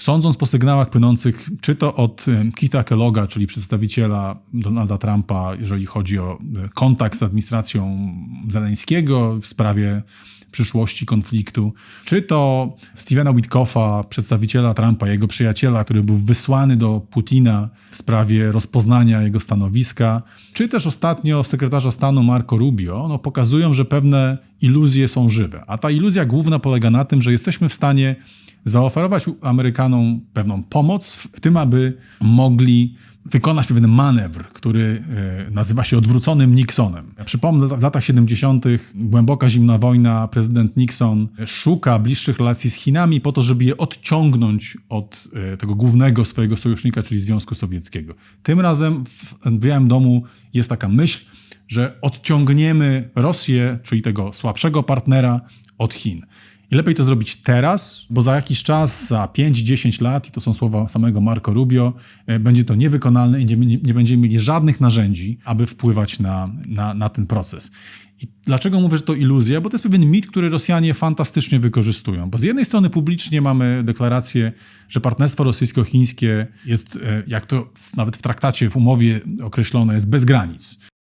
Sądząc po sygnałach płynących czy to od e, Keitha Kelloga, czyli przedstawiciela Donalda Trumpa, jeżeli chodzi o e, kontakt z administracją Zeleńskiego w sprawie przyszłości konfliktu, czy to Stevena Witkoffa, przedstawiciela Trumpa, jego przyjaciela, który był wysłany do Putina w sprawie rozpoznania jego stanowiska, czy też ostatnio sekretarza stanu Marco Rubio, no, pokazują, że pewne iluzje są żywe. A ta iluzja główna polega na tym, że jesteśmy w stanie zaoferować Amerykanom pewną pomoc w tym, aby mogli wykonać pewien manewr, który e, nazywa się odwróconym Nixonem. Ja przypomnę, w latach 70. głęboka zimna wojna, prezydent Nixon szuka bliższych relacji z Chinami po to, żeby je odciągnąć od e, tego głównego swojego sojusznika, czyli Związku Sowieckiego. Tym razem w Białym Domu jest taka myśl, że odciągniemy Rosję, czyli tego słabszego partnera, od Chin. I lepiej to zrobić teraz, bo za jakiś czas, za 5-10 lat, i to są słowa samego Marco Rubio, e, będzie to niewykonalne i nie, nie będziemy mieli żadnych narzędzi, aby wpływać na, na, na ten proces. I dlaczego mówię, że to iluzja? Bo to jest pewien mit, który Rosjanie fantastycznie wykorzystują. Bo z jednej strony publicznie mamy deklarację, że partnerstwo rosyjsko-chińskie jest, e, jak to nawet w traktacie, w umowie określone, jest bez granic.